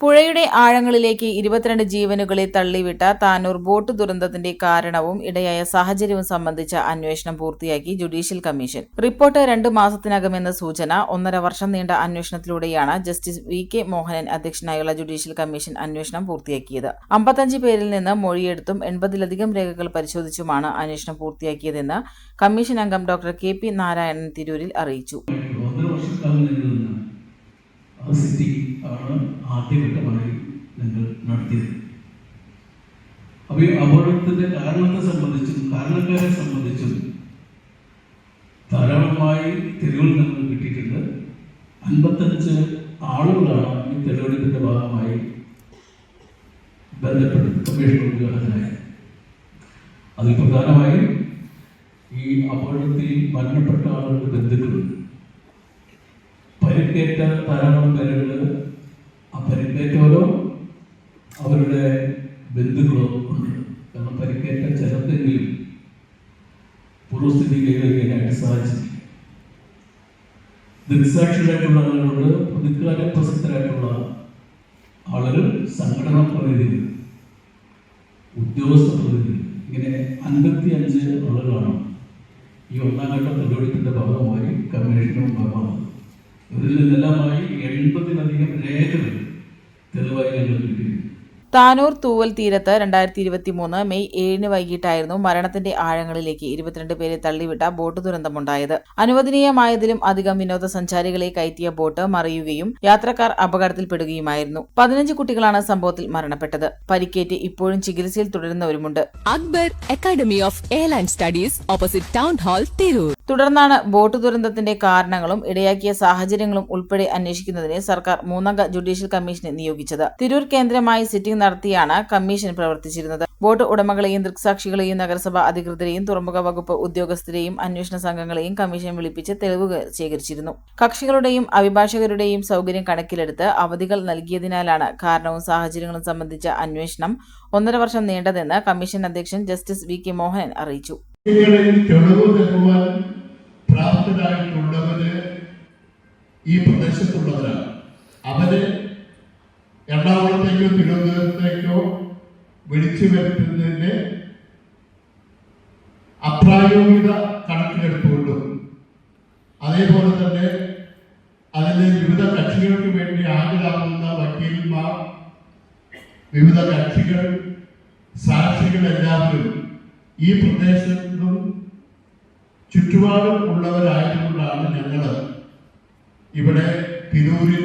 പുഴയുടെ ആഴങ്ങളിലേക്ക് ഇരുപത്തിരണ്ട് ജീവനുകളെ തള്ളിവിട്ട താനൂർ ബോട്ട് ദുരന്തത്തിന്റെ കാരണവും ഇടയായ സാഹചര്യവും സംബന്ധിച്ച അന്വേഷണം പൂർത്തിയാക്കി ജുഡീഷ്യൽ കമ്മീഷൻ. റിപ്പോർട്ട് രണ്ട് മാസത്തിനകമെന്ന സൂചന ഒന്നര വർഷം നീണ്ട അന്വേഷണത്തിലൂടെയാണ് ജസ്റ്റിസ് വി കെ മോഹനൻ അധ്യക്ഷനായുള്ള ജുഡീഷ്യൽ കമ്മീഷൻ അന്വേഷണം പൂർത്തിയാക്കിയത്. അമ്പത്തഞ്ച് പേരിൽ നിന്ന് മൊഴിയെടുത്തും എൺപതിലധികം രേഖകൾ പരിശോധിച്ചുമാണ് അന്വേഷണം പൂർത്തിയാക്കിയതെന്ന് കമ്മീഷൻ അംഗം ഡോക്ടർ കെ പി നാരായണൻ തിരൂരിൽ അറിയിച്ചു. ആദ്യഘട്ടമായി ഞങ്ങൾ നടത്തിയത്. അപ്പോൾ ഈ അപകടത്തിന്റെ കാരണത്തെ സംബന്ധിച്ചും കാരണക്കാരെ സംബന്ധിച്ചും ധാരാളമായി തെളിവുകൾ ഞങ്ങൾ കിട്ടിയിട്ടുണ്ട്. അൻപത്തഞ്ച് ആളുകളാണ് ഈ തെളിവെടുപ്പിന്റെ ഭാഗമായി ബന്ധപ്പെട്ട് കമ്മീഷണർക്ക് ഹാജരായത്. അതിൽ പ്രധാനമായും ഈ അപകടത്തിൽ മരണപ്പെട്ട ആളുകളുടെ ബന്ധുക്കളുണ്ട് പരിക്കേറ്റ ധാരാളം പേരുകൾ ആ പരിക്കേറ്റവരോ അവരുടെ ബന്ധുക്കളോ ഉണ്ട്. കാരണം പരിക്കേറ്റ ചിലർക്കെങ്കിലും പൂർവസ്ഥിതി കൈവരിക്കാനായിട്ട് സാധിച്ചിട്ടില്ല ദൃക്സാക്ഷികളായിട്ടുള്ള ആളുകളുണ്ട് പുതുക്കാല പ്രസക്തരായിട്ടുള്ള ആളുകൾ സംഘടന പ്രതിനിധികൾ ഉദ്യോഗസ്ഥ പ്രതിനിധികൾ ഇങ്ങനെ അൻപത്തി അഞ്ച് ആളുകളാണ് ഈ ഒന്നാം ഘട്ട തെളിവെടുപ്പിന്റെ ഭാഗമായി കമ്മീഷനും ഭാഗമാകുന്നത്. ഇവരിൽ നിന്നെല്ലാമായി എൺപതിലധികം രേഖകൾ തെളിവായി ഞങ്ങൾ കിട്ടിയിരുന്നു താനൂർ തൂവൽ തീരത്ത് രണ്ടായിരത്തി ഇരുപത്തി മൂന്ന് മെയ് ഏഴിന് വൈകിട്ടായിരുന്നു മരണത്തിന്റെ ആഴങ്ങളിലേക്ക് ഇരുപത്തിരണ്ട് പേരെ തള്ളിവിട്ട ബോട്ട് ദുരന്തമുണ്ടായത്. അനുവദനീയമായതിലും അധികം വിനോദസഞ്ചാരികളെ കയറ്റിയ ബോട്ട് മറിയുകയും യാത്രക്കാർ അപകടത്തിൽപ്പെടുകയുമായിരുന്നു. പതിനഞ്ച് കുട്ടികളാണ് സംഭവത്തിൽ മരണപ്പെട്ടത്. പരിക്കേറ്റ് ഇപ്പോഴും ചികിത്സയിൽ തുടരുന്നവരുമുണ്ട്. Akbar academy of airline studies opposite town hall Tirur. തുടർന്നാണ് ബോട്ട് ദുരന്തത്തിന്റെ കാരണങ്ങളും ഇടയാക്കിയ സാഹചര്യങ്ങളും ഉൾപ്പെടെ അന്വേഷിക്കുന്നതിന് സർക്കാർ മൂന്നംഗ ജുഡീഷ്യൽ കമ്മീഷനെ നിയോഗിച്ചത്. തിരൂർ കേന്ദ്രമായി സിറ്റിംഗ് നടത്തിയാണ് കമ്മീഷൻ പ്രവർത്തിച്ചിരുന്നത്. ബോട്ട് ഉടമകളെയും ദൃക്സാക്ഷികളെയും നഗരസഭാ അധികൃതരെയും തുറമുഖ വകുപ്പ് ഉദ്യോഗസ്ഥരെയും അന്വേഷണ സംഘങ്ങളെയും കമ്മീഷൻ വിളിപ്പിച്ച് തെളിവുകൾ ശേഖരിച്ചിരുന്നു. കക്ഷികളുടെയും അഭിഭാഷകരുടെയും സൗകര്യം കണക്കിലെടുത്ത് അവധികൾ നൽകിയതിനാലാണ് കാരണവും സാഹചര്യങ്ങളും സംബന്ധിച്ച അന്വേഷണം ഒന്നര വർഷം നീണ്ടതെന്ന് കമ്മീഷൻ അധ്യക്ഷൻ ജസ്റ്റിസ് വി കെ മോഹനൻ അറിയിച്ചു. കുട്ടികളിൽ തെളിവ് തരുവാൻ പ്രാപ്തരായിട്ടുള്ളവര് ഈ പ്രദേശത്തുള്ളവരാണ്. അവർ എറണാകുളത്തേക്കോ തിരുവനന്തപുരത്തേക്കോ വിളിച്ചു വരുത്തുന്നതിന്റെ അപ്രായോഗിക കണക്കിലെടുത്തുകൊണ്ടും അതേപോലെ തന്നെ അതിന് വിവിധ കക്ഷികൾക്ക് വേണ്ടി ഹാജരാകുന്ന വക്കീൽമാർ വിവിധ കക്ഷികൾ സാക്ഷികൾ എല്ലാവരും ഈ പ്രദേശത്തും ചുറ്റുപാടും ഉള്ളവരായതുകൊണ്ടാണ് ഞങ്ങൾ ഇവിടെ തിരൂരിൽ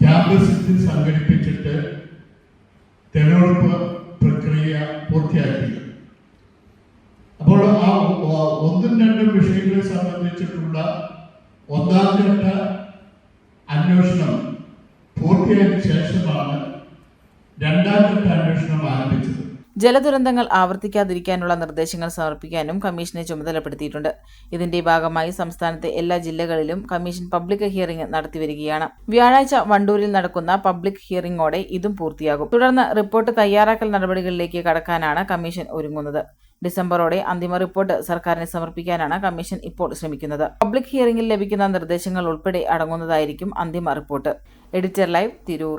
ക്യാമ്പസിൽ സംഘടിപ്പിച്ചിട്ട് തെരഞ്ഞെടുപ്പ് പ്രക്രിയ പൂർത്തിയാക്കിയത്. അപ്പോൾ ആ ഒന്നും രണ്ടും വിഷയങ്ങളെ സംബന്ധിച്ചിട്ടുള്ള ഒന്നാം ഘട്ട അന്വേഷണം പൂർത്തിയായതിനു ശേഷമാണ് രണ്ടാം ഘട്ട അന്വേഷണം ആരംഭിച്ചത്. ജലദുരന്തങ്ങൾ ആവർത്തിക്കാതിരിക്കാനുള്ള നിർദ്ദേശങ്ങൾ സമർപ്പിക്കാനും കമ്മീഷനെ ചുമതലപ്പെടുത്തിയിട്ടുണ്ട്. ഇതിന്റെ ഭാഗമായി സംസ്ഥാനത്തെ എല്ലാ ജില്ലകളിലും കമ്മീഷൻ പബ്ലിക് ഹിയറിംഗ് നടത്തിവരികയാണ്. വ്യാഴാഴ്ച വണ്ടൂരിൽ നടക്കുന്ന പബ്ലിക് ഹിയറിംഗോടെ ഇതും പൂർത്തിയാകും. തുടർന്ന് റിപ്പോർട്ട് തയ്യാറാക്കൽ നടപടികളിലേക്ക് കടക്കാനാണ് കമ്മീഷൻ ഒരുങ്ങുന്നത്. ഡിസംബറോടെ അന്തിമ റിപ്പോർട്ട് സർക്കാരിന് സമർപ്പിക്കാനാണ് കമ്മീഷൻ ഇപ്പോൾ ശ്രമിക്കുന്നത്. പബ്ലിക് ഹിയറിംഗിൽ ലഭിക്കുന്ന നിർദ്ദേശങ്ങൾ ഉൾപ്പെടെ അടങ്ങുന്നതായിരിക്കും അന്തിമ റിപ്പോർട്ട്. Editor live Tirur